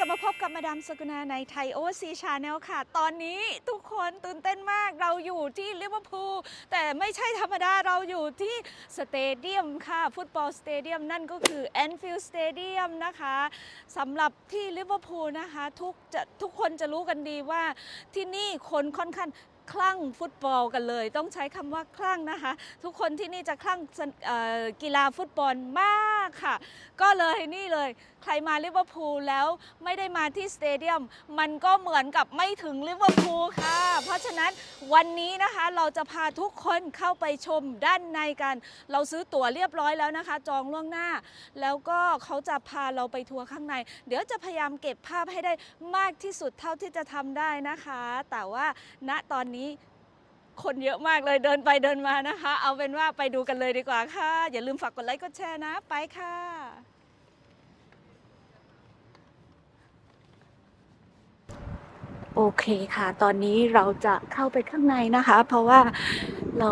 กลับมาพบกับมาดามสกุณาในไทยโอซีชาแนลค่ะ ตอนนี้ทุกคนตื่นเต้นมากเราอยู่ที่ลิเวอร์พูลแต่ไม่ใช่ธรรมดาเราอยู่ที่สเตเดียมค่ะฟุตบอลสเตเดียมนั่นก็คือแอนฟิลด์สเตเดียมนะคะสำหรับที่ลิเวอร์พูลนะคะทุกจะทุกคนจะรู้กันดีว่าที่นี่คนค่อนข้างคลั่งฟุตบอลกันเลย ต้องใช้คำว่าคลั่งนะคะ ทุกคนที่นี่จะคลั่งกีฬาฟุตบอลมากค่ะ ก็เลยนี่เลยใครมาลิเวอร์พูลแล้วไม่ได้มาที่สเตเดียมมันก็เหมือนกับไม่ถึงลิเวอร์พูลค่ะ เพราะฉะนั้นวันนี้นะคะเราจะพาทุกคนเข้าไปชมด้านในกัน เราซื้อตั๋วเรียบร้อยแล้วนะคะ จองล่วงหน้า แล้วก็เขาจะพาเราไปทัวร์ข้างใน เดี๋ยวจะพยายามเก็บภาพให้ได้มากที่สุดเท่าที่จะทำได้นะคะ แต่ว่าณตอนนี้คนเยอะมากเลยเดินไปเดินมานะคะ เอาเป็นว่าไปดูกันเลยดีกว่าค่ะ อย่าลืมฝากกดไลค์กดแชร์นะ ไปค่ะ โอเคค่ะ ตอนนี้เราจะเข้าไปข้างในนะคะ เพราะว่าเรา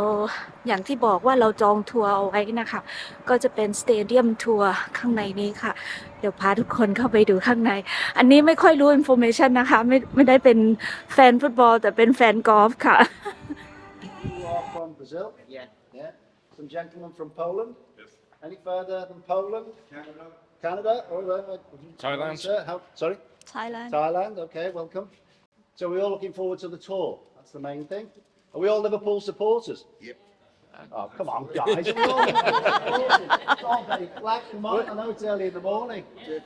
อย่างที่บอกว่าเราจองทัวร์เอาไว้นะคะ ก็จะเป็นสเตเดียมทัวร์ข้างในนี้ค่ะ เดี๋ยวพาทุกคนเข้าไปดูข้างใน อันนี้ไม่ค่อยรู้อินโฟเมชันนะคะ ไม่ไม่ได้เป็นแฟนฟุตบอล แต่เป็นแฟนกอล์ฟค่ะ You are from Brazil? Yeah. Yeah. Some gentlemen from Poland? Yes. Any further than Poland? Canada. Canada? All right. Thailand. Sir, how, sorry? Thailand Thailand. Okay, welcome. So we're all looking forward to the tour. That's the main thing. Are we all Liverpool supporters? Yep. Oh, come on, guys. We're all Liverpool supporters. It's all very flat. Come on. I know it's early in the morning.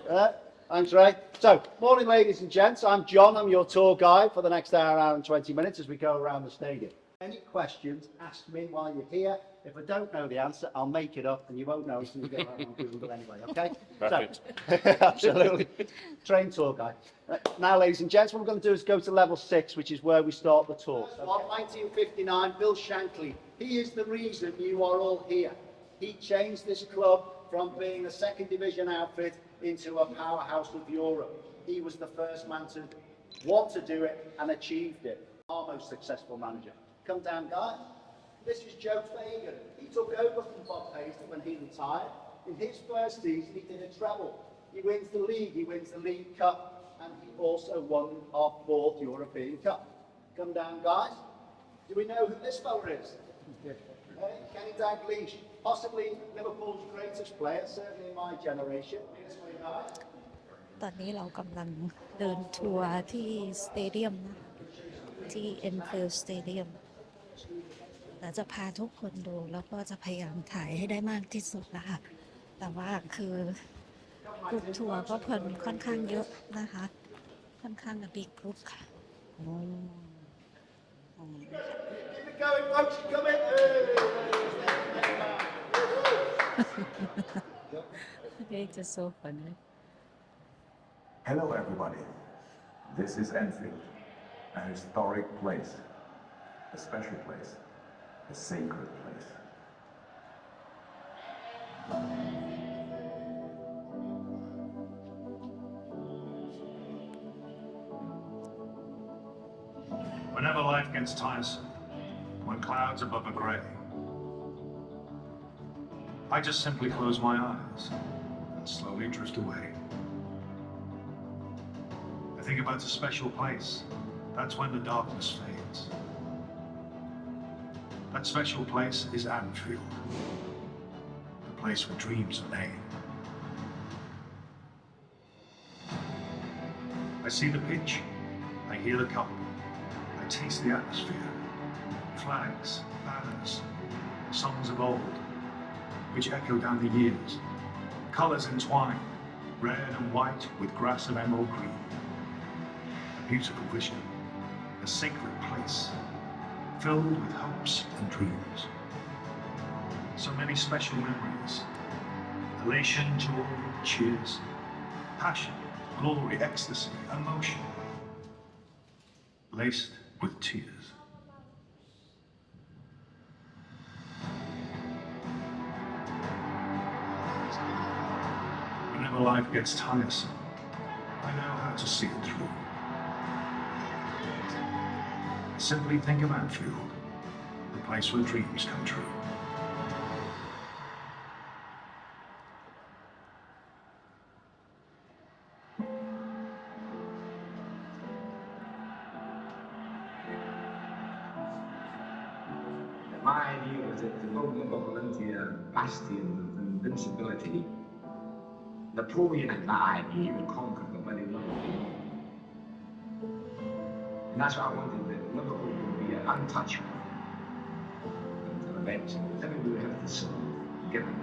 Uh, thanks, Ray. So, morning, ladies and gents. I'm John. I'm your tour guide for the next hour, hour and 20 minutes as we go around the stadium. Any questions, ask me while you're here. If I don't know the answer, I'll make it up and you won't know until you get around on Google anyway, okay? Perfect. So, absolutely. Train tour guide. Uh, Now, ladies and gents, what we're going to do is go to level six, which is where we start the tour. So, 1959, Bill Shankly, he is the reason you are all here. He changed this club from being a second division outfit into a powerhouse of Europe. He was the first man to want to do it and achieved it. Our most successful manager Come down, guys. This is Joe Fagan. He took over from Bob Paisley when he retired. In his first season, he did a treble. He wins the league, he wins the League Cup, and he also won our fourth European Cup. Come down, guys. Do we know who this fella is? Hey, Kenny Dalglish, possibly Liverpool's greatest player, certainly in my generation. This way, guys. ตอนนี้เรากำลังเดินทัวร์ที่สเตเดียมนะที่เอ็นฟิลส เตเดียมเราจะพาทุกคนดูแล้วก็จะพยายามถ่ายให้ได้มากที่สุดนะคะแต่ว่าคือกรุ๊ปทัวร์ก็คนค่อนข้างเยอะนะคะ ค่อนข้างบิ๊กกรุ๊ปค่ะอืมอืม Keep it going, folks. Come in. Hey. It's just so funny Hello, everybody. This is Enfield, a historic place, a special place, a sacred place. Whenever life gets tiresome, when clouds above are grey, I just simply close my eyes and slowly drift away. I think about a special place. That's when the darkness fades. That special place is Anfield, the place where dreams are made. I see the pitch, I hear the cup, I taste the atmosphere. Flags, banners, songs of old, which echo down the years. Colours entwined, red and white with grass of emerald green. A beautiful vision, a sacred place, filled with hopes and dreams. So many special memories. Elation, joy, cheers, passion, glory, ecstasy, emotion, laced with tears. Whenever life gets tiresome, I know how to see it through simply think of Anfield, the place where dreams come true. My idea was that the moment of Olympia, bastion of invincibility, Napoleon had that idea, he would conquer the very little And that's what I wanted untouchable. And eventually, we would have the same given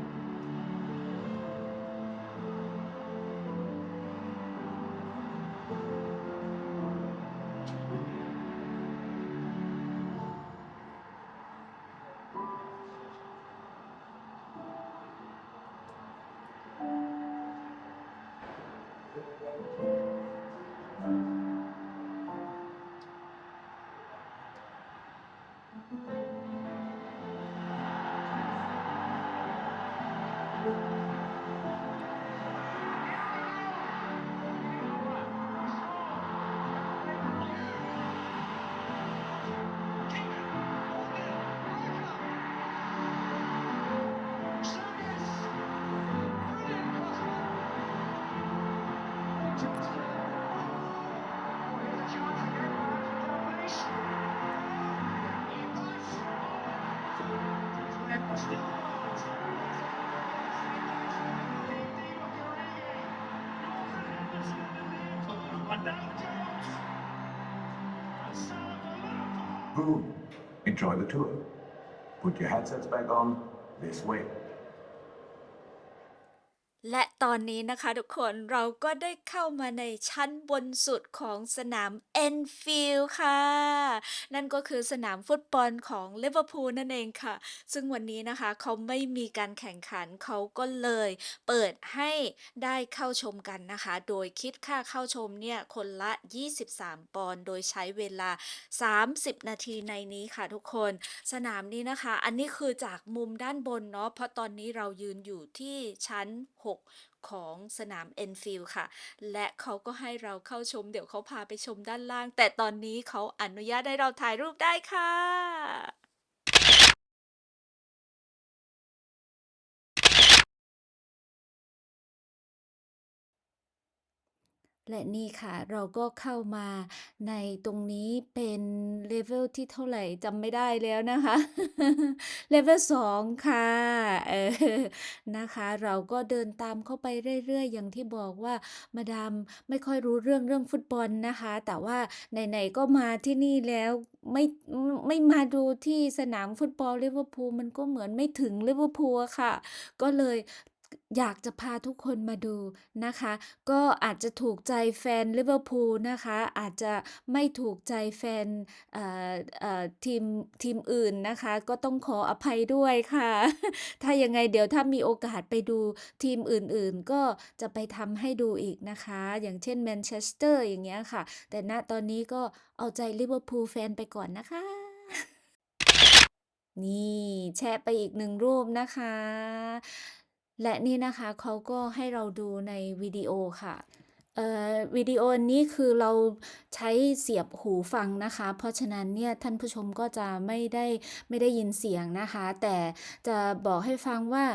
Boom. Enjoy the tour. Put your headsets back on. This way. ตอนนี้นะคะทุกคนเราก็ได้เข้ามาในชั้นบนสุดของสนาม Enfield ค่ะ นั่นก็คือสนามฟุตบอลของลิเวอร์พูลนั่นเองค่ะ ซึ่งวันนี้นะคะเขาไม่มีการแข่งขันเขาก็เลยเปิดให้ได้เข้าชมกันนะคะ โดยคิดค่าเข้าชมเนี่ยคนละ 23 ปอนด์โดยใช้เวลา 30 นาทีในนี้ค่ะทุกคน สนามนี้นะคะ อันนี้คือจากมุมด้านบนเนาะเพราะตอนนี้เรายืนอยู่ที่ชั้น6 ของสนามเอนฟิลด์ค่ะ และเขาก็ให้เราเข้าชม เดี๋ยวเขาพาไปชมด้านล่าง แต่ตอนนี้เขาอนุญาตให้เราถ่ายรูปได้ค่ะ และนี่ค่ะ เราก็เข้ามาในตรงนี้เป็นเลเวลที่เท่าไหร่จำไม่ได้แล้วนะคะเลเวล2ค่ะเออนะคะ เราก็เดินตามเข้าไปเรื่อยๆ อย่างที่บอกว่ามาดามไม่ค่อยรู้เรื่องเรื่องฟุตบอลนะคะ แต่ว่าไหนๆก็มาที่นี่แล้วไม่ไม่มาดูที่สนามฟุตบอลลิเวอร์พูลมันก็เหมือนไม่ถึงลิเวอร์พูลค่ะ ก็เลย อยากจะพาทุกคนมาดูนะคะ ก็อาจจะถูกใจแฟนลิเวอร์พูลนะคะ อาจจะไม่ถูกใจแฟนทีมทีมอื่นนะคะ ก็ต้องขออภัยด้วยค่ะ ถ้ายังไงเดี๋ยวถ้ามีโอกาสไปดูทีมอื่นๆ ก็จะไปทำให้ดูอีกนะคะ อย่างเช่นแมนเชสเตอร์อย่างเงี้ยค่ะ แต่ณตอนนี้ก็เอาใจลิเวอร์พูลแฟนไปก่อนนะคะ นี่แชะไปอีกหนึ่งรูปนะคะ และนี่นะคะเขาก็ให้เราดูในวิดีโอค่ะวิดีโอนี้คือเราใช้เสียบหูฟังนะคะ เพราะฉะนั้นเนี่ยท่านผู้ชมก็จะไม่ได้ไม่ได้ยินเสียงนะคะ แต่จะบอกให้ฟังว่า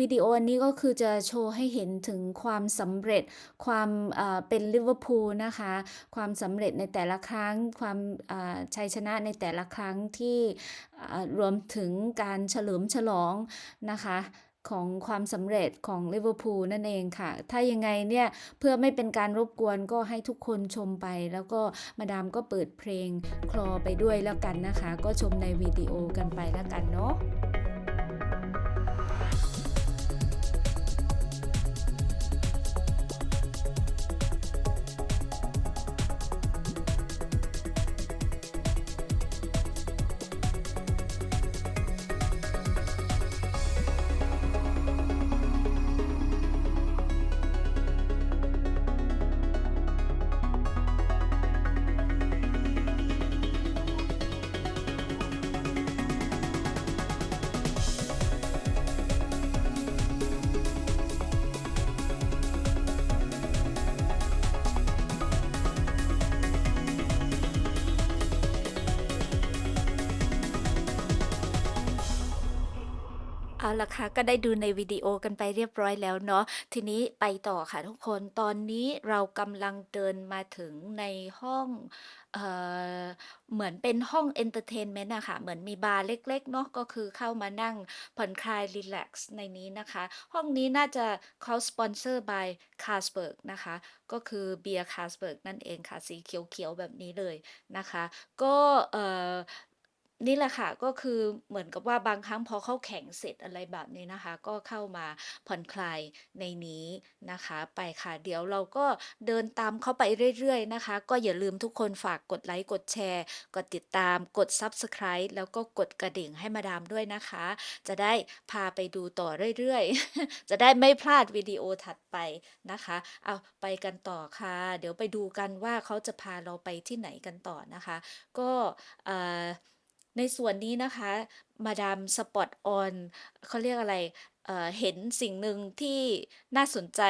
วิดีโอนี้ก็คือจะโชว์ให้เห็นถึงความสำเร็จความเป็นลิเวอร์พูลนะคะ ความสำเร็จในแต่ละครั้ง ความชัยชนะในแต่ละครั้งที่รวมถึงการเฉลิมฉลองนะคะ ของความสำเร็จของลิเวอร์พูลนั่นเองค่ะ ถ้ายังไงเนี่ยเพื่อไม่เป็นการรบกวนก็ให้ทุกคนชมไป แล้วก็มาดามก็เปิดเพลงคลอไปด้วยแล้วกันนะคะ ก็ชมในวิดีโอกันไปแล้วกันเนาะ เอาละค่ะก็ได้ดูในวิดีโอกันไปเรียบร้อยแล้วเนาะทีนี้ไปต่อค่ะทุกคนตอนนี้เรากำลังเดินมาถึงในห้องเอ่อเหมือนเป็นห้องเอนเตอร์เทนเมนต์อะค่ะเหมือนมีบาร์เล็กๆเนาะก็คือเข้ามานั่งผ่อนคลายรีแลกซ์ในนี้นะคะ ห้องนี้น่าจะเขาสปอนเซอร์ by Carlsberg นะคะก็คือเบียร์ Carlsberg นั่นเองค่ะสีเขียวๆแบบนี้เลยนะคะ ก็เอ่อ นี่แหละค่ะ ก็คือเหมือนกับว่าบางครั้งพอเข้าแข่งเสร็จอะไรแบบนี้นะคะ ก็เข้ามาผ่อนคลายในนี้นะคะ ไปค่ะ เดี๋ยวเราก็เดินตามเข้าไปเรื่อยๆนะคะ ก็อย่าลืมทุกคนฝากกดไลค์กดแชร์ กดติดตามกด Subscribe แล้วก็กดกระดิ่งให้มาดามด้วยนะคะ จะได้พาไปดูต่อเรื่อยๆ จะได้ไม่พลาดวิดีโอถัดไปนะคะ เอาไปกันต่อค่ะ เดี๋ยวไปดูกันว่าเขาจะพาเราไปที่ไหนกันต่อนะคะ ก็เอ่อ ในส่วนนี้นะคะ มาดามสปอตออนเขาเรียกอะไร เอ่อ เห็นสิ่งหนึ่งที่น่าสนใจ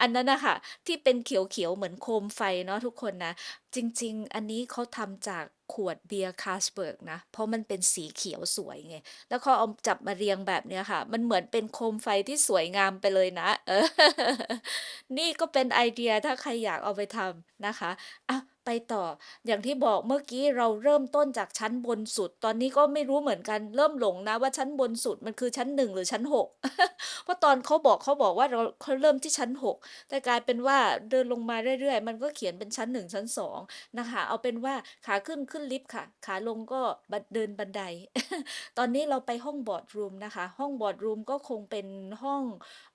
อันนั้นนะคะที่เป็นเขียวๆ เหมือนโคมไฟเนาะทุกคนนะ จริงๆ อันนี้เขาทำจากขวดเบียร์คาสเบิร์กนะ เพราะมันเป็นสีเขียวสวยไง แล้วเขาเอาจับมาเรียงแบบเนี้ยค่ะ มันเหมือนเป็นโคมไฟที่สวยงามไปเลยนะ เออ นี่ก็เป็นไอเดียถ้าใครอยากเอาไปทำนะคะอะ ไปต่อ อย่างที่บอกเมื่อกี้เราเริ่มต้นจากชั้นบนสุด ตอนนี้ก็ไม่รู้เหมือนกัน เริ่มหลงนะว่าชั้นบนสุดมันคือชั้นหนึ่งหรือชั้นหกเพราะตอนเขาบอกเขาบอกว่าเราเขาเริ่มที่ชั้นหกแต่กลายเป็นว่าเดินลงมาเรื่อยๆ มันก็เขียนเป็นชั้นหนึ่งชั้นสองนะคะเอาเป็นว่าขาขึ้นขึ้นลิฟต์ค่ะ ขาลงก็เดินบันได ตอนนี้เราไปห้องบอร์ดรูมนะคะ ห้องบอร์ดรูมก็คงเป็นห้อง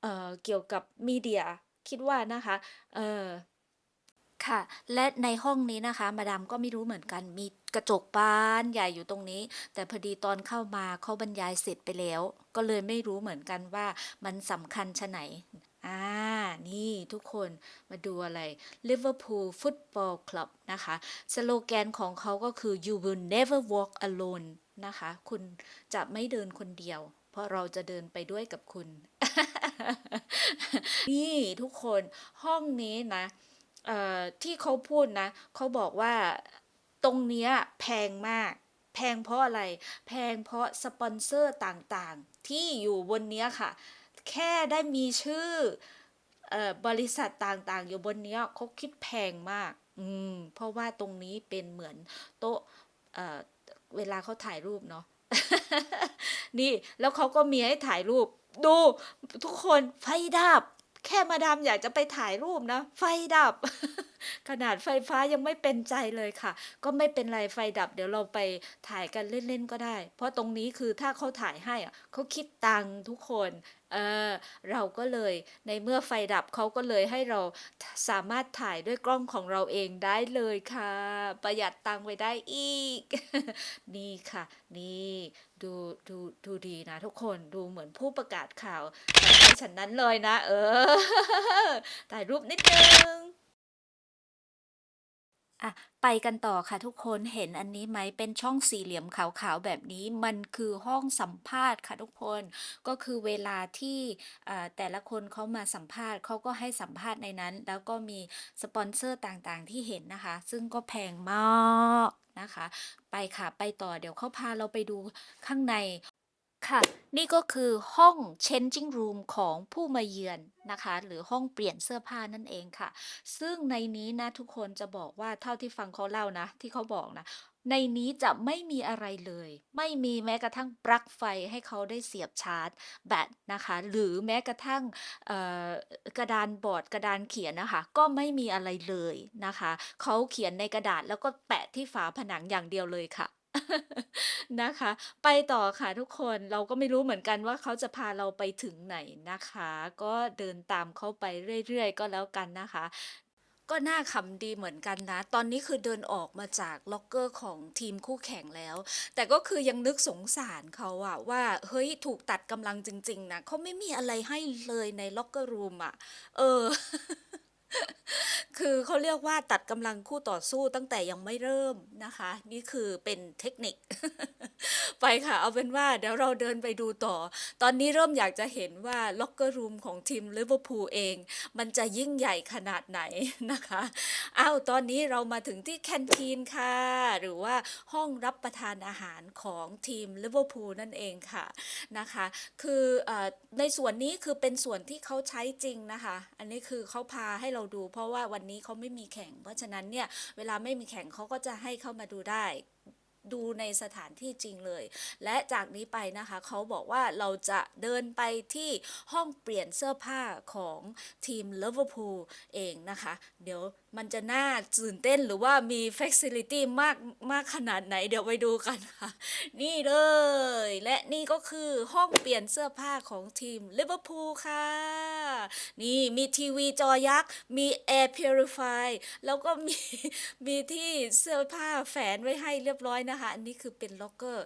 เออเกี่ยวกับมีเดียคิดว่านะคะเออ ค่ะ และในห้องนี้นะคะ มาดามก็ไม่รู้เหมือนกันมีกระจกบานใหญ่อยู่ตรงนี้ แต่พอดีตอนเข้ามาเขาบรรยายเสร็จไปแล้ว ก็เลยไม่รู้เหมือนกันว่ามันสำคัญชะไหนอ่า นี่ทุกคนมาดูอะไร Liverpool Football Club นะคะ สโลแกนของเขาก็คือ you will never walk alone นะคะ คุณจะไม่เดินคนเดียว เพราะเราจะเดินไปด้วยกับคุณ นี่ทุกคนห้องนี้นะ ที่เขาพูดนะเขาบอกว่าตรงเนี้ยแพงมาก แพงเพราะอะไร แพงเพราะสปอนเซอร์ต่างๆ ที่อยู่บนเนี้ยค่ะ แค่ได้มีชื่ออบริษัทต่างๆ อยู่บนเนี้ยเขาคิดแพงมาก อืม เพราะว่าตรงนี้เป็นเหมือนโต๊ะเเวลาเขาถ่ายรูปเนาะนี่แล้วเขาก็มีให้ถ่ายรูป ดูทุกคนไฟดับ แค่มาดามอยากจะไปถ่ายรูปนะ ไฟดับ ขนาดไฟฟ้ายังไม่เป็นใจเลยค่ะ ก็ไม่เป็นไรไฟดับ เดี๋ยวเราไปถ่ายกันเล่นๆก็ได้ เพราะตรงนี้คือถ้าเขาถ่ายให้อะเขาคิดตังทุกคน เออเราก็เลยในเมื่อไฟดับเขาก็เลยให้เราสามารถถ่ายด้วยกล้องของเราเองได้เลยค่ะ ประหยัดตังไปได้อีก นี่ค่ะ นี่ดูดูดูดีนะทุกคนดูเหมือนผู้ประกาศข่าวฉันนั้นเลยนะ เออถ่ายรูปนิดนึง อะไปกันต่อค่ะทุกคนเห็นอันนี้ไหมเป็นช่องสี่เหลี่ยมขาวๆแบบนี้มันคือห้องสัมภาษณ์ค่ะทุกคนก็คือเวลาที่แต่ละคนเขามาสัมภาษณ์เขาก็ให้สัมภาษณ์ในนั้น แล้วก็มีสปอนเซอร์ต่างๆที่เห็นนะคะ ซึ่งก็แพงมากนะคะ ไปค่ะไปต่อเดี๋ยวเขาพาเราไปดูข้างใน ค่ะ นี่ก็คือห้อง changing room ของผู้มาเยือนนะคะ หรือห้องเปลี่ยนเสื้อผ้านั่นเองค่ะ ซึ่งในนี้นะทุกคนจะบอกว่าเท่าที่ฟังเขาเล่านะ ที่เขาบอกนะ ในนี้จะไม่มีอะไรเลย ไม่มีแม้กระทั่งปลั๊กไฟให้เขาได้เสียบชาร์จแบตนะคะ หรือแม้กระทั่งเอ่อกระดานบอร์ดกระดานเขียนนะคะ ก็ไม่มีอะไรเลยนะคะ เขาเขียนในกระดาษแล้วก็แปะที่ฝาผนังอย่างเดียวเลยค่ะ นะคะ ไปต่อค่ะทุกคนเราก็ไม่รู้เหมือนกันว่าเขาจะพาเราไปถึงไหนนะคะ ก็เดินตามเขาไปเรื่อยๆ ก็แล้วกันนะคะ ก็น่าขำดีเหมือนกันนะ ตอนนี้คือเดินออกมาจากล็อกเกอร์ของทีมคู่แข่งแล้ว แต่ก็คือยังนึกสงสารเขาอะว่า เฮ้ยถูกตัดกำลังจริง ๆนะเขาไม่มีอะไรให้เลยในล็อกเกอร์รูมอะเออ คือเขาเรียกว่าตัดกำลังคู่ต่อสู้ตั้งแต่ยังไม่เริ่มนะคะ นี่คือเป็นเทคนิค ไปค่ะ เอาเป็นว่าเดี๋ยวเราเดินไปดูต่อ ตอนนี้เริ่มอยากจะเห็นว่าล็อกเกอร์รูมของทีมลิเวอร์พูลเอง มันจะยิ่งใหญ่ขนาดไหนนะคะอ้าวตอนนี้เรามาถึงที่แคนทีนค่ะ หรือว่าห้องรับประทานอาหารของทีมลิเวอร์พูลนั่นเองค่ะนะคะ คือเออในส่วนนี้คือเป็นส่วนที่เขาใช้จริงนะคะ อันนี้คือเขาพาให้เราดู เพราะว่าวันนี้เขาไม่มีแข่ง เพราะฉะนั้นเนี่ยเวลาไม่มีแข่งเขาก็จะให้เข้ามาดูได้ดูในสถานที่จริงเลย และจากนี้ไปนะคะเขาบอกว่าเราจะเดินไปที่ห้องเปลี่ยนเสื้อผ้าของทีมเลเวอร์พูลเองนะคะ เดี๋ยว มันจะน่าตื่นเต้นหรือว่ามีเฟ a ซิลิตี้มากมากขนาดไหนเดี๋ยวไปดูกันค่ะ นี่เลย และนี่ก็คือห้องเปลี่ยนเสื้อผ้าของทีมลิเวอร์พูลค่ะ นี่มีทีวีจอยักษ์ มี Air Purify แล้วก็มีมีที่เสื้อผ้าแฝนไว้ให้เรียบร้อยนะคะ อันนี้คือเป็นล็อกเกอร์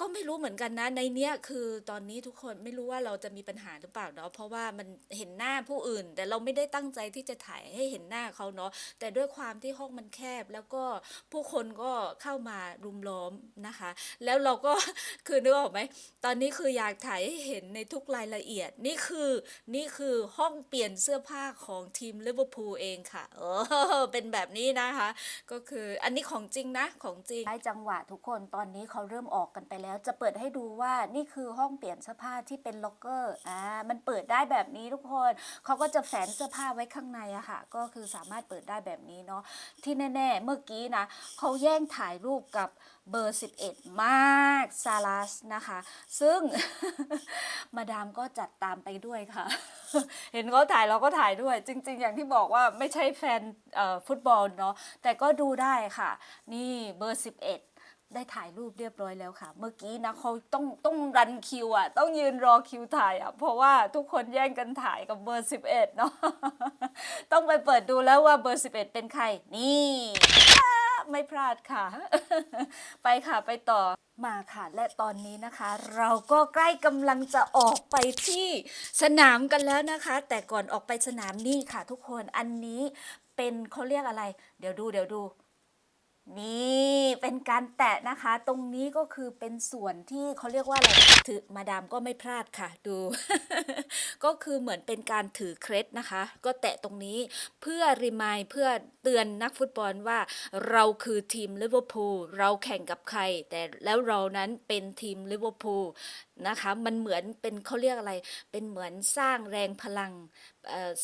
ก็ไม่รู้เหมือนกันนะ ในเนี้ยคือตอนนี้ทุกคนไม่รู้ว่าเราจะมีปัญหาหรือเปล่าเนาะเพราะว่ามันเห็นหน้าผู้อื่น แต่เราไม่ได้ตั้งใจที่จะถ่ายให้เห็นหน้าเขาเนาะแต่ด้วยความที่ห้องมันแคบ แล้วก็ผู้คนก็เข้ามารุมล้อมนะคะ แล้วเราก็คือนึกออกไหมตอนนี้คืออยากถ่ายให้เห็นในทุกรายละเอียดนี่คือนี่คือห้องเปลี่ยนเสื้อผ้าของทีมลิเวอร์พูลเองค่ะเออเป็นแบบนี้นะคะ ก็คืออันนี้ของจริงนะของจริงได้จังหวะทุกคนตอนนี้เขาเริ่มออกกันไปแล้วจะเปิดให้ดูว่านี่คือห้องเปลี่ยนเสื้อผ้าที่เป็นล็อกเกอร์อ่ามันเปิดได้แบบนี้ทุกคนเขาก็จะแฝนเสื้อผ้าไว้ข้างในอะค่ะ ก็คือสามารถเปิดได้แบบนี้เนาะที่แน่ ๆ เมื่อกี้นะเขาแย่งถ่ายรูปกับเบอร์ 11 มากซาลัสนะคะ ซึ่ง มาดามก็จัดตามไปด้วยค่ะ เห็นเขาถ่ายเราก็ถ่ายด้วย จริง ๆ อย่างที่บอกว่าไม่ใช่แฟนฟุตบอลเนาะแต่ก็ดูได้ค่ะ นี่เบอร์ 11 ได้ถ่ายรูปเรียบร้อยแล้วค่ะ เมื่อกี้นะเขาต้องต้องรันคิวอะ ต้องยืนรอคิวถ่ายอะ เพราะว่าทุกคนแย่งกันถ่ายกับเบอร์ 11 เนาะ ต้องไปเปิดดูแล้วว่าเบอร์ 11 เป็นใคร นี่ไม่พลาดค่ะ ไปค่ะไปต่อมาค่ะ และตอนนี้นะคะ เราก็ใกล้กำลังจะออกไปที่สนามกันแล้วนะคะ แต่ก่อนออกไปสนามนี่ค่ะ ทุกคนอันนี้เป็นเขาเรียกอะไร เดี๋ยวดูเดี๋ยวดู นี่เป็นการแตะนะคะ ตรงนี้ก็คือเป็นส่วนที่เขาเรียกว่าอะไรถือมาดามก็ไม่พลาดค่ะ ดู ก็คือเหมือนเป็นการถือเคล็ดนะคะ ก็แตะตรงนี้เพื่อรีมายเพื่อเตือนนักฟุตบอลว่า เราคือทีมลิเวอร์พูลเราแข่งกับใคร แต่แล้วเรานั้นเป็นทีมลิเวอร์พูล นะคะ มันเหมือนเป็นเขาเรียกอะไร เป็นเหมือนสร้างแรงพลัง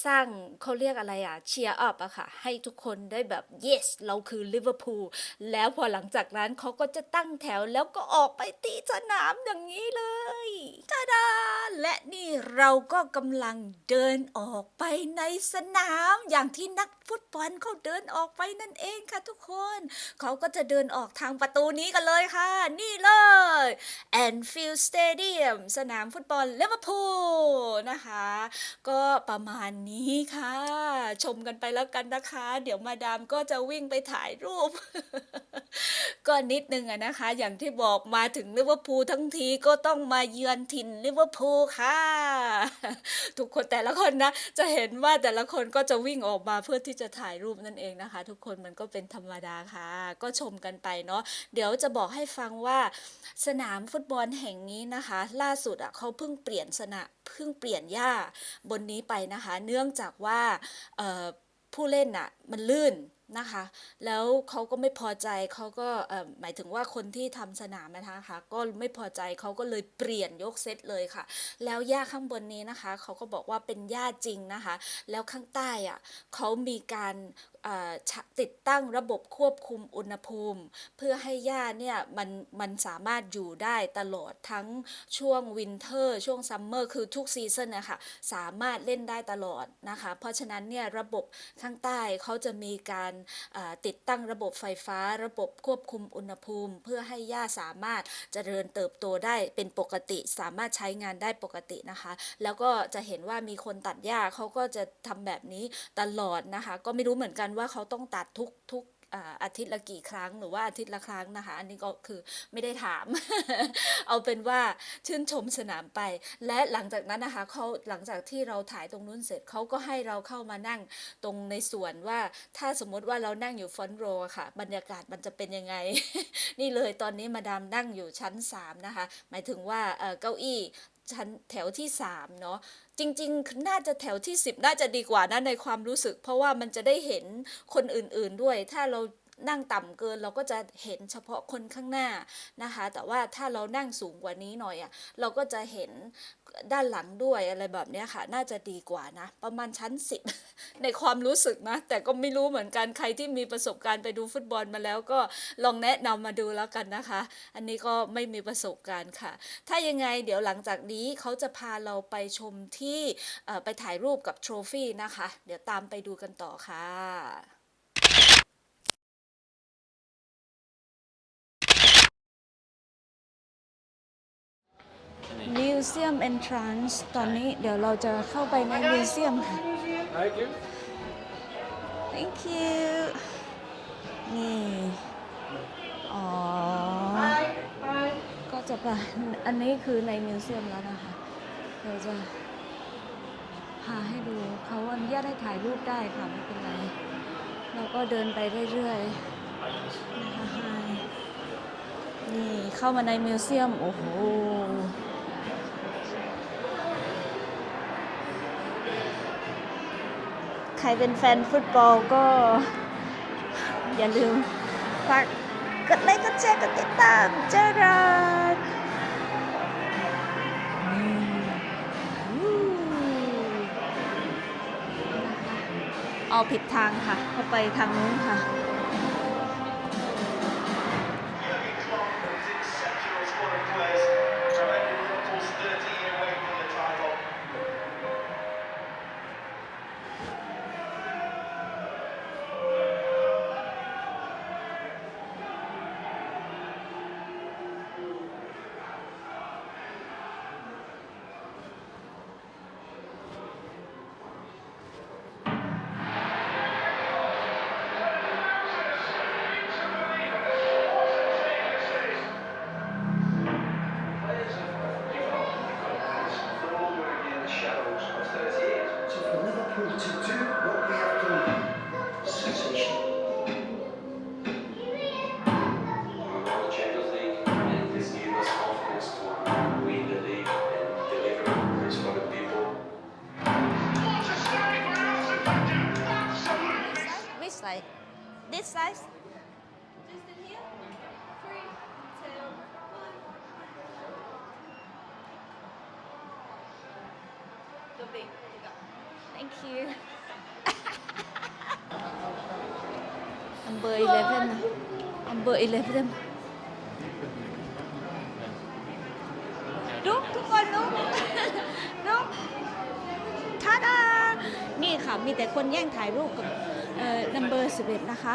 สร้างเขาเรียกอะไรอะเชียร์อัพอะค่ะ ให้ทุกคนได้แบบ yes เราคือลิเวอร์พูล แล้วพอหลังจากนั้นเขาก็จะตั้งแถวแล้วก็ออกไปตีสนามอย่างนี้เลยตาดา และนี่เราก็กำลังเดินออกไปในสนามอย่างที่นักฟุตบอลเขาเดินออกไปนั่นเองค่ะทุกคน เขาก็จะเดินออกทางประตูนี้กันเลยค่ะ นี่เลย Anfield Stadium สนามฟุตบอลลิเวอร์พูลนะคะ ก็ประมาณนี้ค่ะ ชมกันไปแล้วกันนะคะ เดี๋ยวมาดามก็จะวิ่งไปถ่ายรูป ก็นิดนึงอะนะคะ อย่างที่บอกมาถึงลิเวอร์พูลทั้งทีก็ต้องมาเยือนถิ่นลิเวอร์พูลค่ะ ทุกคนแต่ละคนนะ จะเห็นว่าแต่ละคนก็จะวิ่งออกมาเพื่อที่จะถ่ายรูปนั่นเองนะคะ ทุกคนมันก็เป็นธรรมดาค่ะ ก็ชมกันไปเนาะเดี๋ยวจะบอกให้ฟังว่าสนามฟุตบอลแห่งนี้นะคะ ล่าสุดอะเขาเพิ่งเปลี่ยนสนามเพิ่งเปลี่ยนหญ้าบนนี้ไปนะคะ เนื่องจากว่าผู้เล่นอะมันลื่นนะคะ แล้วเขาก็ไม่พอใจเขาก็หมายถึงว่าคนที่ทำสนามนะคะก็ไม่พอใจเขาก็เลยเปลี่ยนยกเซตเลยค่ะ แล้วหญ้าข้างบนนี้นะคะเขาก็บอกว่าเป็นหญ้าจริงนะคะ แล้วข้างใต้อะเขามีการ ติดตั้งระบบควบคุมอุณหภูมิ เพื่อให้หญ้าเนี่ยมันมันสามารถอยู่ได้ตลอดทั้งช่วงวินเทอร์ช่วงซัมเมอร์คือทุกซีซันนะคะสามารถเล่นได้ตลอดนะคะ เพราะฉะนั้นเนี่ยระบบข้างใต้เขาจะมีการติดตั้งระบบไฟฟ้า ระบบควบคุมอุณหภูมิ เพื่อให้หญ้าสามารถเจริญเติบโตได้เป็นปกติ สามารถใช้งานได้ปกตินะคะ แล้วก็จะเห็นว่ามีคนตัดหญ้าเขาก็จะทำแบบนี้ตลอดนะคะ ก็ไม่รู้เหมือนกันว่าเขาต้องตัดทุกทุกอาทิตย์ละกี่ครั้งหรือว่าอาทิตย์ละครั้งนะคะ อันนี้ก็คือไม่ได้ถาม เอาเป็นว่าชื่นชมสนามไป และหลังจากนั้นนะคะเขาหลังจากที่เราถ่ายตรงนู้นเสร็จเขาก็ให้เราเข้ามานั่งตรงในส่วนว่าถ้าสมมติว่าเรานั่งอยู่ฟอนโรค่ะ บรรยากาศมันจะเป็นยังไง นี่เลยตอนนี้มาดามนั่งอยู่ชั้น 3 นะคะ หมายถึงว่าเก้าอี้ชั้นแถวที่3เนาะจริงๆ น่าจะแถวที่ 10 น่าจะดีกว่านะในความรู้สึก เพราะว่ามันจะได้เห็นคนอื่นๆด้วย ถ้าเรา นั่งต่ำเกินเราก็จะเห็นเฉพาะคนข้างหน้านะคะ แต่ว่าถ้าเรานั่งสูงกว่านี้หน่อยอะ่ะเราก็จะเห็นด้านหลังด้วยอะไรแบบนี้ค่ะ น่าจะดีกว่านะ ประมาณชั้น10ในความรู้สึกนะ แต่ก็ไม่รู้เหมือนกันใครที่มีประสบการณ์ไปดูฟุตบอลมาแล้วก็ลองแนะนำมาดูแล้วกันนะคะ อันนี้ก็ไม่มีประสบการณ์ค่ะ ถ้ายังไงเดี๋ยวหลังจากนี้เขาจะพาเราไปชมที่ไปถ่ายรูปกับโทรฟี่นะคะ เดี๋ยวตามไปดูกันต่อค่ะ Museum Entrance ตอนนี้เดี๋ยวเราจะเข้าไปในมิวเซียมค่ะ Thank you นี่ อ๋อ ก็จะไปอันนี้คือในมิวเซียมแล้วนะคะเราจะพาให้ดูเขาอนุญาตให้ถ่ายรูปได้ค่ะ ไม่เป็นไร เราก็เดินไปเรื่อยๆนะคะนี่เข้ามาในมิวเซียม โอ้โห ใครเป็นแฟนฟุตบอลก็ อย่าลืมฝากกดไลค์กดแชร์กดติดตามเจอกันเอาผิดทางค่ะเข้าไปทางนู้นค่ะ Number 11นะ Number 11ลุกทุกคนลุกลุกท่าดานี่ค่ะ มีแต่คนแย่งถ่ายรูปกับเอ่อ number 11 นะคะ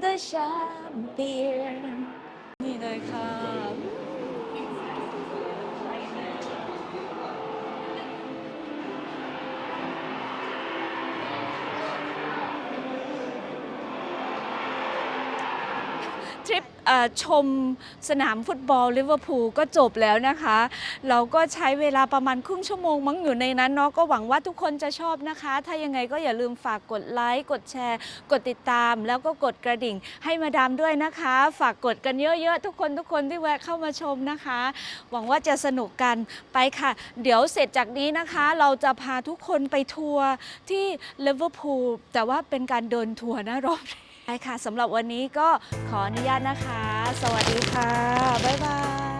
the shop beer. ชมสนามฟุตบอลลิเวอร์พูลก็จบแล้วนะคะ เราก็ใช้เวลาประมาณครึ่งชั่วโมงมั้งอยู่ในนั้นเนาะก็หวังว่าทุกคนจะชอบนะคะ ถ้ายังไงก็อย่าลืมฝากกดไลค์ กดแชร์ กดติดตาม แล้วก็กดกระดิ่งให้มาดามด้วยนะคะ ฝากกดกันเยอะๆ ทุกคนทุกคนที่แวะเข้ามาชมนะคะ หวังว่าจะสนุกกันไปค่ะ เดี๋ยวเสร็จจากนี้นะคะ เราจะพาทุกคนไปทัวร์ที่ลิเวอร์พูลแต่ว่าเป็นการเดินทัวร์นะรอบนี้ ใช่ค่ะสำหรับวันนี้ก็ขออนุญาตนะคะ สวัสดีค่ะ บ๊ายบาย